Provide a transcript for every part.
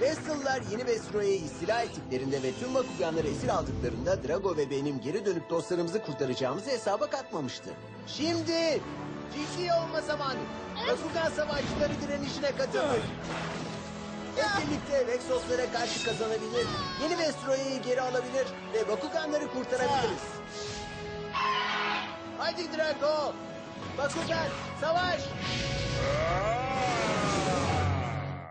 Vestal'lar yeni Vestroya'yı istila ettiklerinde ve tüm Bakuganları esir aldıklarında Drago ve benim geri dönüp dostlarımızı kurtaracağımızı hesaba katmamıştı. Şimdi ciddi olma zamanı. Bakugan savaşçıları direnişine katılır. Hep birlikte Vexoslara karşı kazanabilir, yeni Vestroya'yı geri alabilir ve Bakuganları kurtarabiliriz. Hadi Drago! Bakugan, savaş!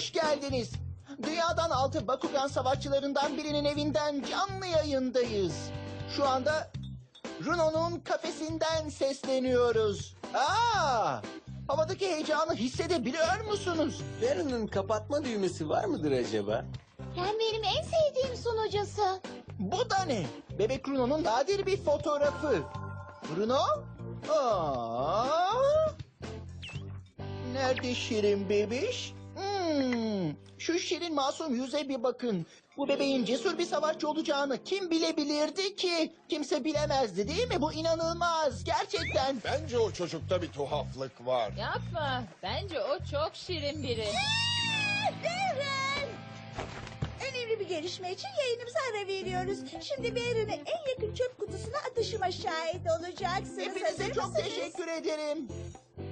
Hoş geldiniz. Dünyadan altı Bakugan savaşçılarından birinin evinden canlı yayındayız. Şu anda Runo'nun kafesinden sesleniyoruz. Aa! Havadaki heyecanı hissedebiliyor musunuz? Baron'ın kapatma düğmesi var mıdır acaba? Sen benim en sevdiğim sunucusu. Bu da ne? Bebek Runo'nun nadir bir fotoğrafı. Runo? Aa! Nerede Şirin bebiş? Hmm, şu şirin masum yüze bir bakın. Bu bebeğin cesur bir savaşçı olacağını kim bilebilirdi ki? Kimse bilemezdi değil mi? Bu inanılmaz. Gerçekten. Bence o çocukta bir tuhaflık var. Yapma. Bence o çok şirin biri. Beren! Önemli bir gelişme için yayınımıza ara veriyoruz. Şimdi Beren'e en yakın çöp kutusuna atışıma şahit olacaksınız. Hepinize Hazır çok mısınız? teşekkür ederim.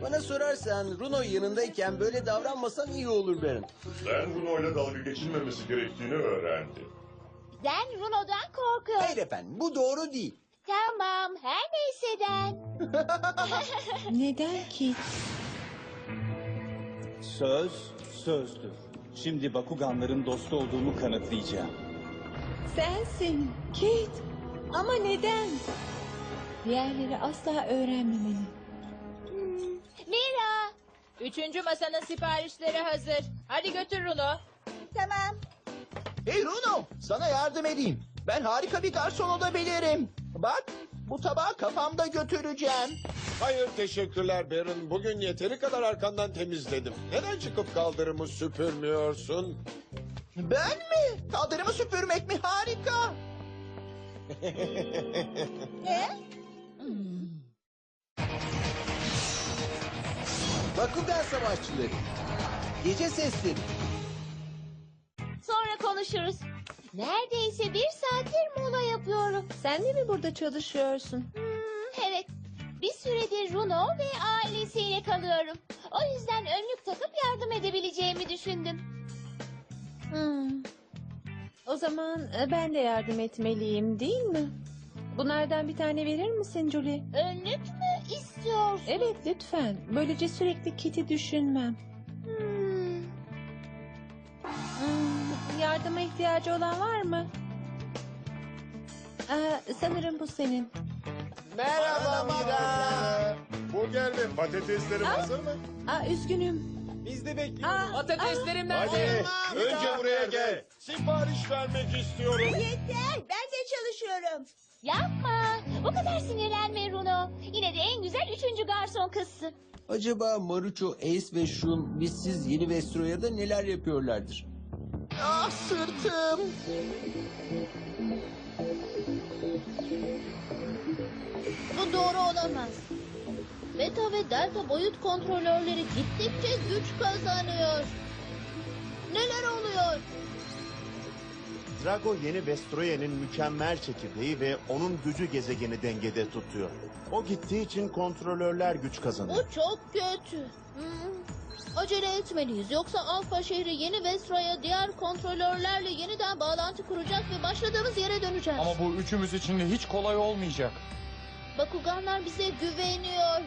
Bana sorarsan Runo yanındayken böyle davranmasan iyi olur Baron. Ben Runo ile dalga geçilmemesi gerektiğini öğrendim. Ben Runo'dan korkuyorum. Hayır efendim bu doğru değil. Tamam, her neyseden. Neden ki? Söz, sözdür. Şimdi Bakuganların dostu olduğumu kanıtlayacağım. Sensin. Kate. Ama neden? Diğerleri asla öğrenmemeli. Üçüncü masanın siparişleri hazır. Hadi götür Runo. Tamam. Hey Runo, sana yardım edeyim. Ben harika bir garson olabilirim. Bak, bu tabağı kafamda götüreceğim. Hayır teşekkürler Baron. Bugün yeteri kadar arkandan temizledim. Neden çıkıp kaldırımı süpürmüyorsun? Ben mi? Kaldırımı süpürmek mi? Harika. Ne? Bakugan savaşçıları. Gece sesleri. sonra konuşuruz. Neredeyse bir saattir mola yapıyorum. Sen de mi burada çalışıyorsun? Hmm, evet, bir süredir Runo ve ailesiyle kalıyorum. O yüzden önlük takıp yardım edebileceğimi düşündüm. Hmm. O zaman e, ben de yardım etmeliyim değil mi? Bunlardan bir tane verir misin Julie? Önlük mü istiyorsun? Evet lütfen. Böylece sürekli Kit'i düşünmem. Hmm, Hmm, yardıma ihtiyacı olan var mı? Aa, sanırım bu senin. Merhaba Mira. Burger ve patateslerim hazır mı? Aa, üzgünüm. Biz de bekliyoruz. Aa, Patateslerim Hadi nerede? önce buraya gel. Sipariş vermek istiyorum. Yeter. Ben de çalışıyorum. yapma, bu kadar sinirlenme Runo. Yine de en güzel üçüncü garson kızsın. Acaba Marucho, Ace ve Shun bizsiz yeni Vestroya'da neler yapıyorlardır? Ah sırtım. Bu doğru olamaz. Beta ve delta boyut kontrolörleri gittikçe güç kazanıyor. Neler oluyor? Drago yeni Vestroya'nın mükemmel çekirdeği ve onun gücü gezegeni dengede tutuyor. O gittiği için kontrolörler güç kazanıyor. Bu çok kötü. Hmm. Acele etmeliyiz. Yoksa Alfa şehri yeni Vesra'ya diğer kontrolörlerle yeniden bağlantı kuracak ve başladığımız yere döneceğiz. Ama bu üçümüz için de hiç kolay olmayacak. Bakuganlar bize güveniyor.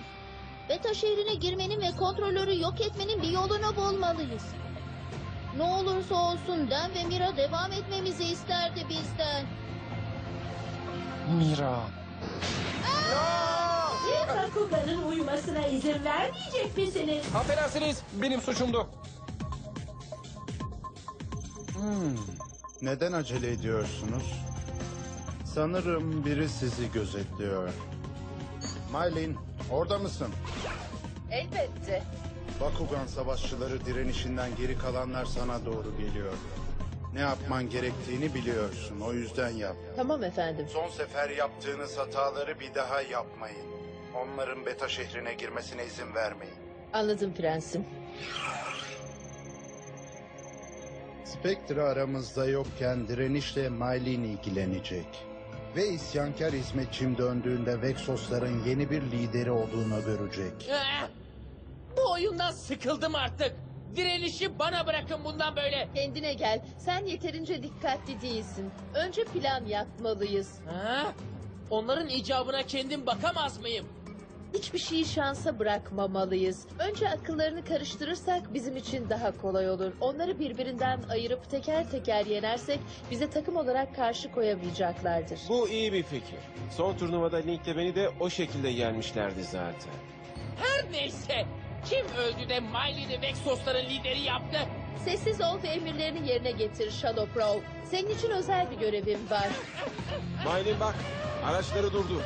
Beta şehrine girmenin ve kontrolörü yok etmenin bir yolunu bulmalıyız. Ne olursa olsun Den ve Mira devam etmemizi isterdi bizden. Mira. Bakugan'ın uyumasına izin vermeyecek misiniz? Affedersiniz benim suçumdu. Hmm, neden acele ediyorsunuz? Sanırım biri sizi gözetliyor. Maylin, orada mısın? Elbette. Bakugan savaşçıları direnişinden geri kalanlar sana doğru geliyor. Ne yapman gerektiğini biliyorsun, o yüzden yap. Tamam efendim. Son sefer yaptığınız hataları bir daha yapmayın. Onların beta şehrine girmesine izin vermeyin. Anladım prensim. Spectre aramızda yokken direnişle Maylin ilgilenecek. Ve isyankar hizmetçim döndüğünde Vexosların yeni bir lideri olduğunu görecek. Oyundan sıkıldım artık. Direnişi bana bırakın bundan böyle. Kendine gel. Sen yeterince dikkatli değilsin. Önce plan yapmalıyız. Ha? Onların icabına kendim bakamaz mıyım? Hiçbir şeyi şansa bırakmamalıyız. Önce akıllarını karıştırırsak bizim için daha kolay olur. Onları birbirinden ayırıp teker teker yenersek bize takım olarak karşı koyamayacaklardır. Bu iyi bir fikir. Son turnuvada Link'le beni de o şekilde yenmişlerdi zaten. Her neyse. Kim öldü de Miley'ni Vexosların lideri yaptı? Sessiz ol ve emirlerini yerine getir Shadow Pro. Senin için özel bir görevim var. Maylin bak, araçları durdur.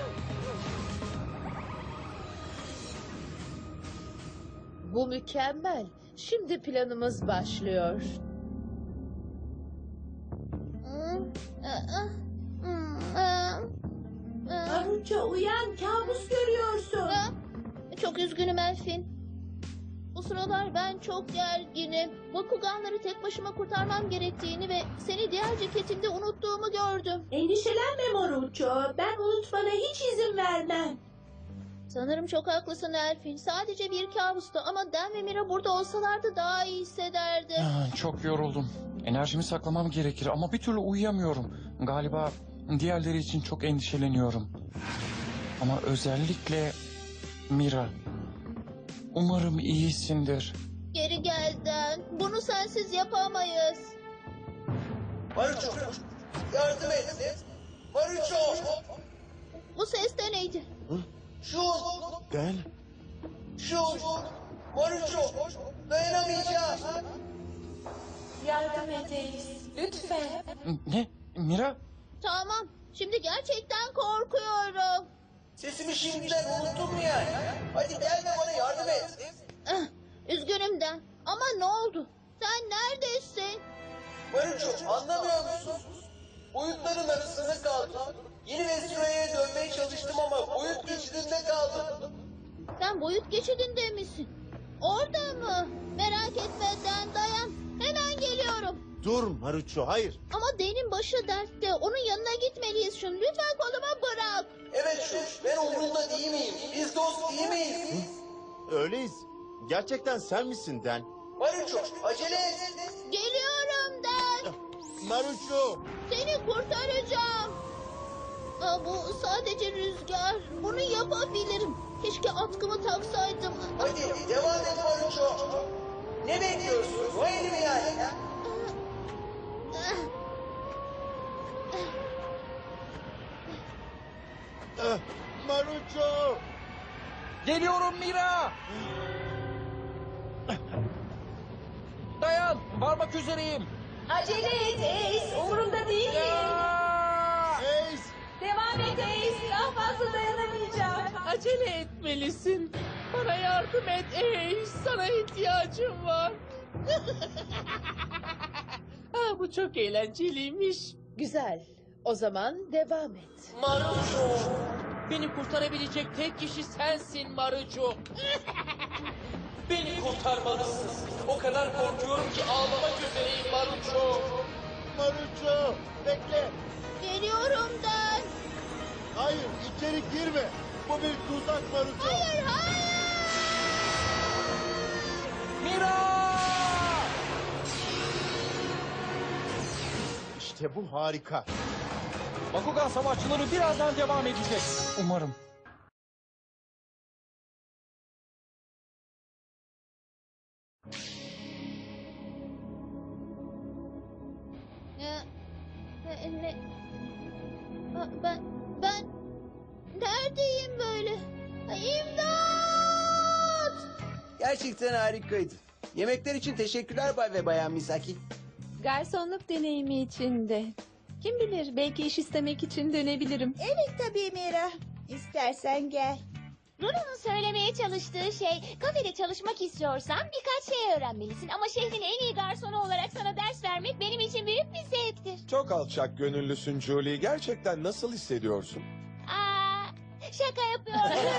Bu mükemmel. Şimdi planımız başlıyor. Maruço uyan kabus görüyorsun. Çok üzgünüm Elfin. Sıralar ben çok gerginim. Bakuganları tek başıma kurtarmam gerektiğini ve seni diğer ceketimde unuttuğumu gördüm. Endişelenme Maruço. Ben unutmana hiç izin vermem. Sanırım çok haklısın Elfin. Sadece bir kabustu ama Dan ve Mira burada olsalardı daha iyi hissederdim. Ah, Çok yoruldum. Enerjimi saklamam gerekir ama bir türlü uyuyamıyorum. Galiba diğerleri için çok endişeleniyorum. Ama özellikle Mira. Umarım iyisindir. Geri gel Dan. Bunu sensiz yapamayız. Maruço, yardım et. Maruço, Bu ses de neydi? şu, Gel. şu, Maruço, dayanamayacağım. Yardım edeyiz. Lütfen. Ne? Mira? Tamam. Şimdi gerçekten korkuyorum. Sesimi şimdiden unuttun mu yani? Ah, Üzgünüm Dan. Ama ne oldu? Sen neredesin? Maruço, anlamıyor musun? Boyutların arasında kaldım. Yeni Vestroya'ya dönmeye çalıştım ama boyut geçidinde kaldım. Sen boyut geçidinde misin? Orada mı? Merak etme Dan dayan. Hemen geliyorum. Dur Maruço, hayır. Ama Den'in başı dertte. Onun yanına gitmeliyiz şunu. Lütfen koluma bırak. Evet şu, ben umurunda değil miyim? Biz dost değil miyiz? Öyleyiz. Gerçekten sen misin Den? Maruço, acele et. Geliyorum Dan. Maruço! Seni kurtaracağım. Aa, bu sadece rüzgar. Bunu yapabilirim. Keşke atkımı taksaydım. Hadi devam et Maruço. Ne bekliyorsun? O elimi yani. Geliyorum Mira! Dayan! Varmak üzereyim. Acele et Ace. Umurumda değil. Ace! Devam et Ace. Daha fazla dayanamayacağım. Acele etmelisin. Bana yardım et ey. Sana ihtiyacım var. ha, bu çok eğlenceliymiş. Güzel. O zaman devam et. Maruço. Beni kurtarabilecek tek kişi sensin Maruço. Beni kurtarmalısın. O kadar korkuyorum ki ağlamak üzereyim Maruço. Maruço! Bekle! Geliyorum Dan. Hayır, içeri girme! Bu bir tuzak Maruço! Hayır hayır. Mira! İşte bu harika. Bakugan savaşçıları birazdan devam edecek. Umarım. Ne? Ne? ne- Aa, Ben, ben neredeyim böyle? Ay, İmdat! Gerçekten harikaydı. Yemekler için teşekkürler Bay ve Bayan Misaki. Garsonluk deneyimi içinde. Kim bilir belki iş istemek için dönebilirim. Evet tabii Mira. İstersen gel. Bruno'nun söylemeye çalıştığı şey, kafede çalışmak istiyorsan birkaç şey öğrenmelisin. Ama şehrin en iyi garsonu olarak sana ders vermek benim için büyük bir zevktir. Çok alçak gönüllüsün Julie. Gerçekten nasıl hissediyorsun? Aa, şaka yapıyorum.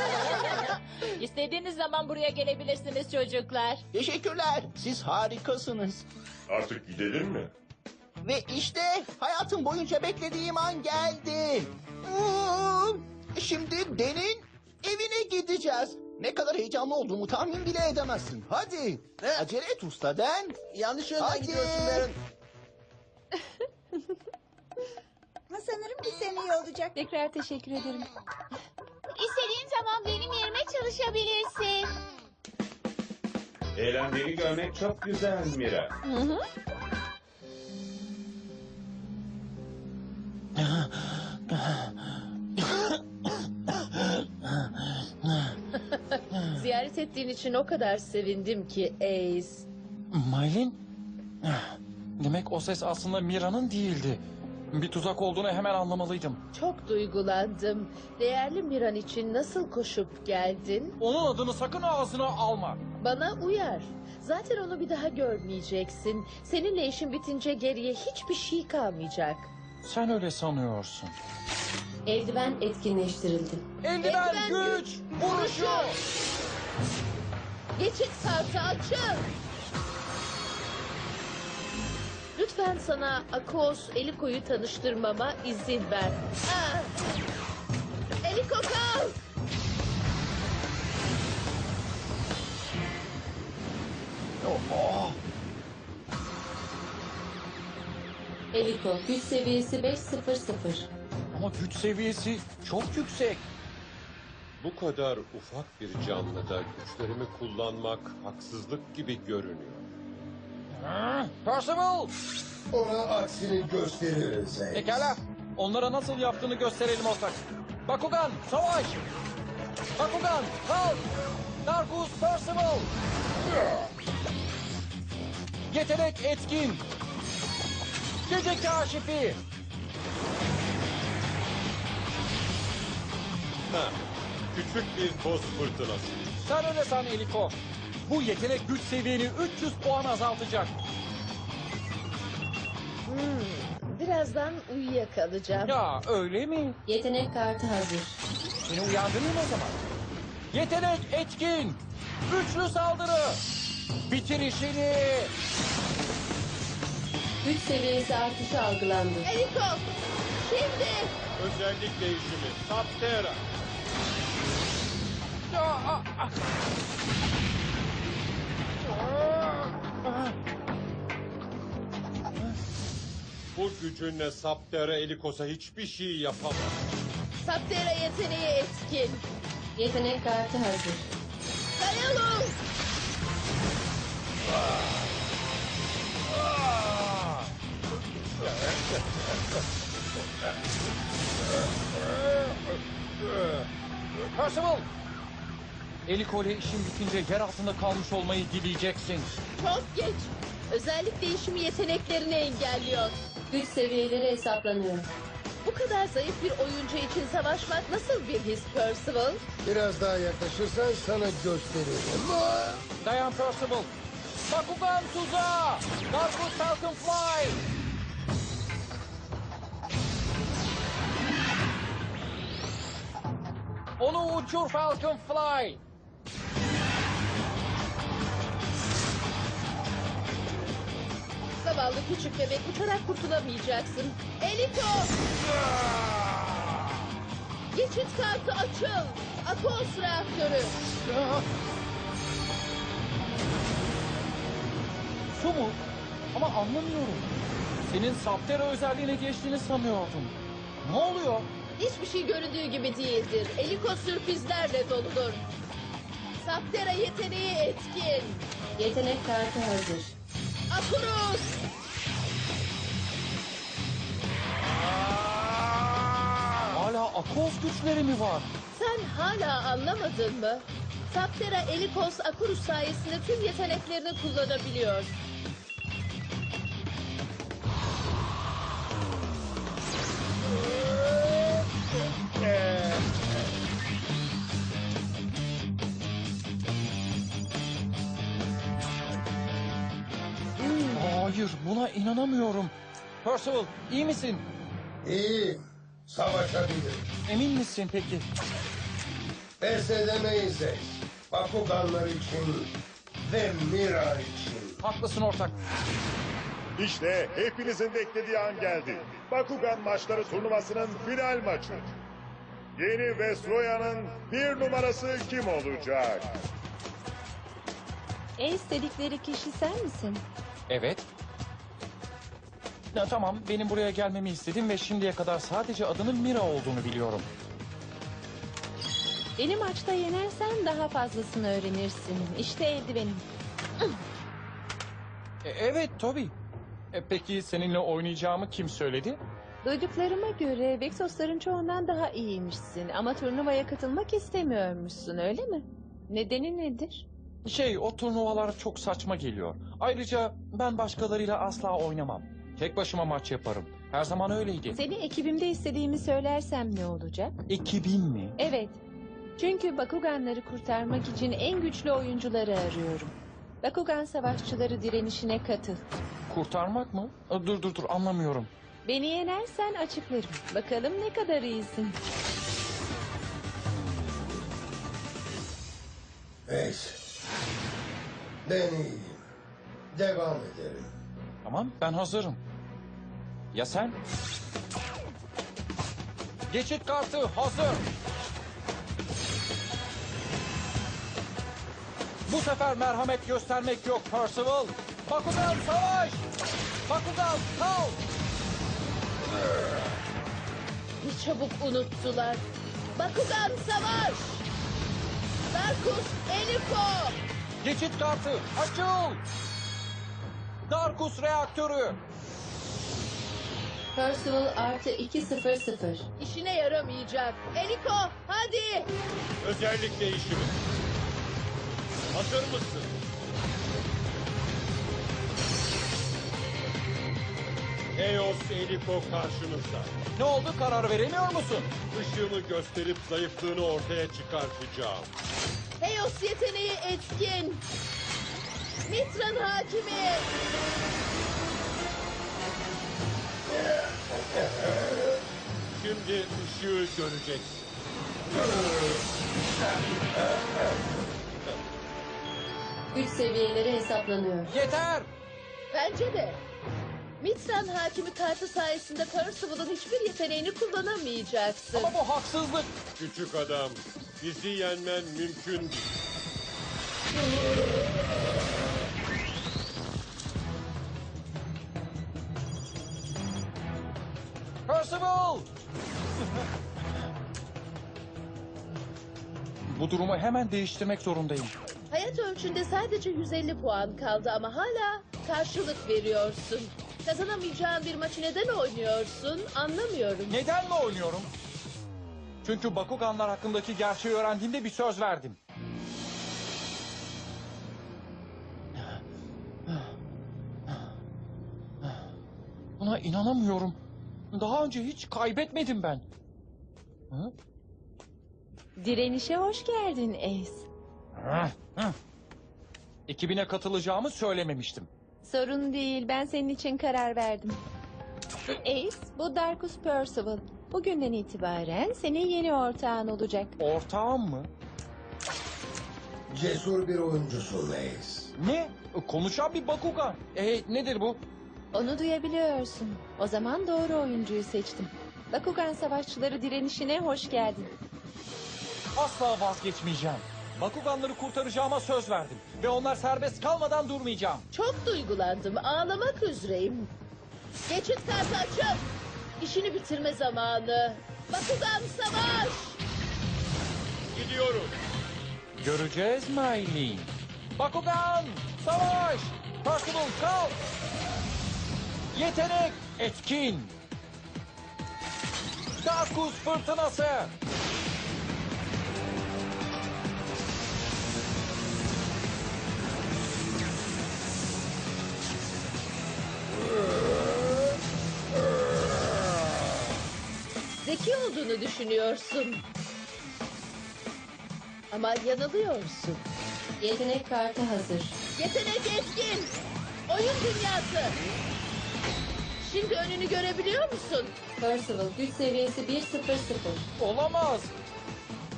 İstediğiniz zaman buraya gelebilirsiniz çocuklar. Teşekkürler. Siz harikasınız. Artık gidelim mi? Ve işte hayatım boyunca beklediğim an geldi. Hmm, Şimdi Den'in evine gideceğiz. Ne kadar heyecanlı olduğumu tahmin bile edemezsin. Hadi. Acele et usta Den. Yanlış yönden Hadi. gidiyorsun Baron. Ha, sanırım ki sen iyi olacak. Tekrar teşekkür ederim. İstediğin zaman benim yerime çalışabilirsin. Eğlendiğini görmek çok güzel Mira. Ziyaret ettiğin için o kadar sevindim ki Ace. Maylin? Demek o ses aslında Mira'nın değildi. Bir tuzak olduğunu hemen anlamalıydım. Çok duygulandım. Değerli Miran için nasıl koşup geldin? Onun adını sakın ağzına alma. Bana uyar. Zaten onu bir daha görmeyeceksin. Seninle işin bitince geriye hiçbir şey kalmayacak. Sen öyle sanıyorsun. Eldiven etkinleştirildi. Eldiven güç vuruşu. Geçit kartı açın. Lütfen sana Akos Eliko'yu tanıştırmama izin ver. Ah! Eliko Eliko güç seviyesi 500. Ama güç seviyesi çok yüksek. Bu kadar ufak bir canlıda güçlerimi kullanmak haksızlık gibi görünüyor. Ha, Percival! Ona aksini gösteririz. Ace. Pekala. Onlara nasıl yaptığını gösterelim ortak. Bakugan, savaş! Bakugan, kalk! Darkus Percival! Yetenek etkin! Gece kaşifi! Ha, küçük bir toz fırtınası. Sen öyle san Eliko. Bu yetenek güç seviyeni 300 puan azaltacak. Hmm, birazdan uyuyakalacağım. Ya öyle mi? Yetenek kartı hazır. Seni uyandırayım o zaman. Yetenek etkin! Güçlü saldırı! Bitir işini! Güç seviyesi artışı algılandı. Eliko! Şimdi! Özellik değişimi. Saptera. Ah, ah. Bu gücünle Saptera Elikos'a hiçbir şey yapamaz. Saptera yeteneği etkin. Yetenek kartı hazır. Dayalı! Percival! Eliko ile işin bitince yer altında kalmış olmayı dileyeceksin. Çok geç. Özellik değişimi yeteneklerini engelliyor. Güç seviyeleri hesaplanıyor. Bu kadar zayıf bir oyuncu için savaşmak nasıl bir his Percival? Biraz daha yaklaşırsan sana gösteririm. Dayan Percival. Bakugan tuzağı! Darkus Falcon Fly! Onu uçur Falcon Fly! Zavallı küçük bebek uçarak kurtulamayacaksın. Eliko! Geçit kartı açıl. Akos reaktörü. Su mu? Ama anlamıyorum. Senin Saptera özelliğine geçtiğini sanıyordum. Ne oluyor? Hiçbir şey göründüğü gibi değildir. Eliko sürprizlerle doludur. Saptera yeteneği etkin. Yetenek kartı hazır. Akurus! Hala Akos güçleri mi var? Sen hala anlamadın mı? Saptera Elikos Akurus sayesinde tüm yeteneklerini kullanabiliyor. Hayır buna inanamıyorum. Percival iyi misin? İyi. Savaşabilirim. Emin misin peki? Pes edemeyiz Ace. Bakuganlar için ve Mira için. Haklısın ortak. İşte hepinizin beklediği an geldi. Bakugan maçları turnuvasının final maçı. Yeni Vestroya'nın bir numarası kim olacak? En istedikleri kişi sen misin? Evet. Ya, tamam benim buraya gelmemi istedim ve şimdiye kadar sadece adının Mira olduğunu biliyorum. Beni maçta yenersen daha fazlasını öğrenirsin. İşte eldivenim. E, evet Toby. E, peki seninle oynayacağımı kim söyledi? Duyduklarıma göre Vexosların çoğundan daha iyiymişsin. Ama turnuvaya katılmak istemiyormuşsun öyle mi? Nedeni nedir? Şey o turnuvalar çok saçma geliyor. Ayrıca ben başkalarıyla asla oynamam. Tek başıma maç yaparım. Her zaman öyleydi. Seni ekibimde istediğimi söylersem ne olacak? Ekibin mi? Evet. Çünkü Bakuganları kurtarmak için en güçlü oyuncuları arıyorum. Bakugan savaşçıları direnişine katıl. Kurtarmak mı? E, Dur dur dur anlamıyorum. Beni yenersen açıklarım. Bakalım ne kadar iyisin. Ace. Ben iyiyim. Devam edelim. Tamam ben hazırım. Ya sen? Geçit kartı hazır. Bu sefer merhamet göstermek yok Percival. Bakugan savaş! Bakugan kal! Ne çabuk unuttular. Bakugan savaş! Darkus Eliko! Geçit kartı açıl! Darkus reaktörü! Percival artı 200. İşine yaramayacak. Eliko hadi! Özellik değişimi. Hazır mısın? Eos Eliko karşınızda. Ne oldu karar veremiyor musun? Işığımı gösterip zayıflığını ortaya çıkartacağım. Heos yeteneği etkin. Mitran hakimi. Şimdi ışığı göreceksin. Güç seviyeleri hesaplanıyor. Yeter! Bence de. Mitran hakimi kartı sayesinde Percival'ın hiçbir yeteneğini kullanamayacaksın. Ama bu haksızlık. Küçük adam, bizi yenmen mümkün değil. Bu durumu hemen değiştirmek zorundayım. Hayat ölçünde sadece 150 puan kaldı ama hala karşılık veriyorsun. Kazanamayacağın bir maçı neden oynuyorsun anlamıyorum. Neden mi oynuyorum? Çünkü Bakuganlar hakkındaki gerçeği öğrendiğimde bir söz verdim. Buna inanamıyorum. Daha önce hiç kaybetmedim ben. Hı? Direnişe hoş geldin Ace. Hı, hı. Ekibine katılacağımı söylememiştim. Sorun değil ben senin için karar verdim. Ace bu Darkus Percival. Bugünden itibaren senin yeni ortağın olacak. Ortağım mı? Cesur bir oyuncusun Ace. Ne? Konuşan bir Bakugan. E, nedir bu? Onu duyabiliyorsun. O zaman doğru oyuncuyu seçtim. Bakugan savaşçıları direnişine hoş geldin. Asla vazgeçmeyeceğim. Bakuganları kurtaracağıma söz verdim. Ve onlar serbest kalmadan durmayacağım. Çok duygulandım ağlamak üzereyim. Geçit kartı açıl. İşini bitirme zamanı. Bakugan savaş! Gidiyorum. Göreceğiz Miley. Bakugan, savaş! Percival kalk! Yetenek, etkin! Darkus fırtınası! Zeki olduğunu düşünüyorsun. Ama yanılıyorsun. Yetenek kartı hazır. Yetenek etkin. oyun dünyası. Şimdi önünü görebiliyor musun? Percival güç seviyesi 1-0-0. Olamaz.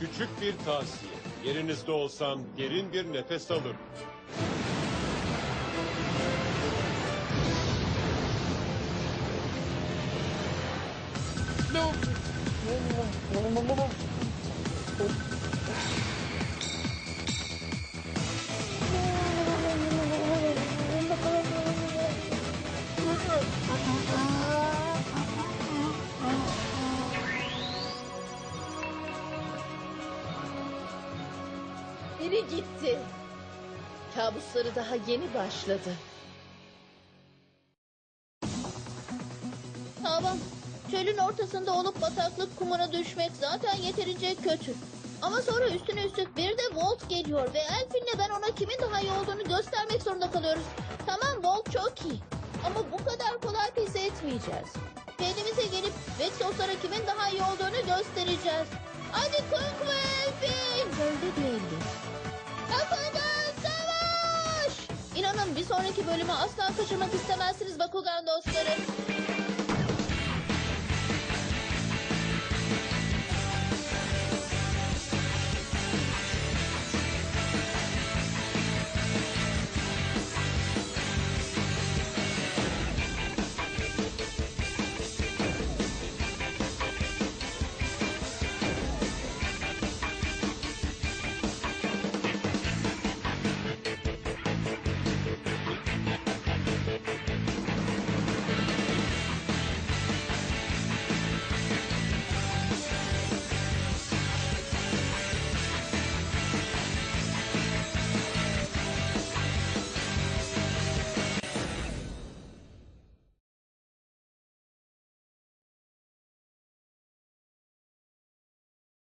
Küçük bir tavsiye. Yerinizde olsam derin bir nefes alırım. Biri gitti. Kabusları daha yeni başladı. Çölün ortasında olup bataklık kumuna düşmek zaten yeterince kötü. Ama sonra üstüne üstlük bir de Volt geliyor ve Elfin'le ben ona kimin daha iyi olduğunu göstermek zorunda kalıyoruz. Tamam Volt çok iyi. Ama bu kadar kolay pes etmeyeceğiz. Kendimize gelip Vexoslara kimin daha iyi olduğunu göstereceğiz. Hadi Kung ve Elfin! Öldü diyelim. Bakugan savaş! İnanın bir sonraki bölümü asla kaçırmak istemezsiniz Bakugan dostları.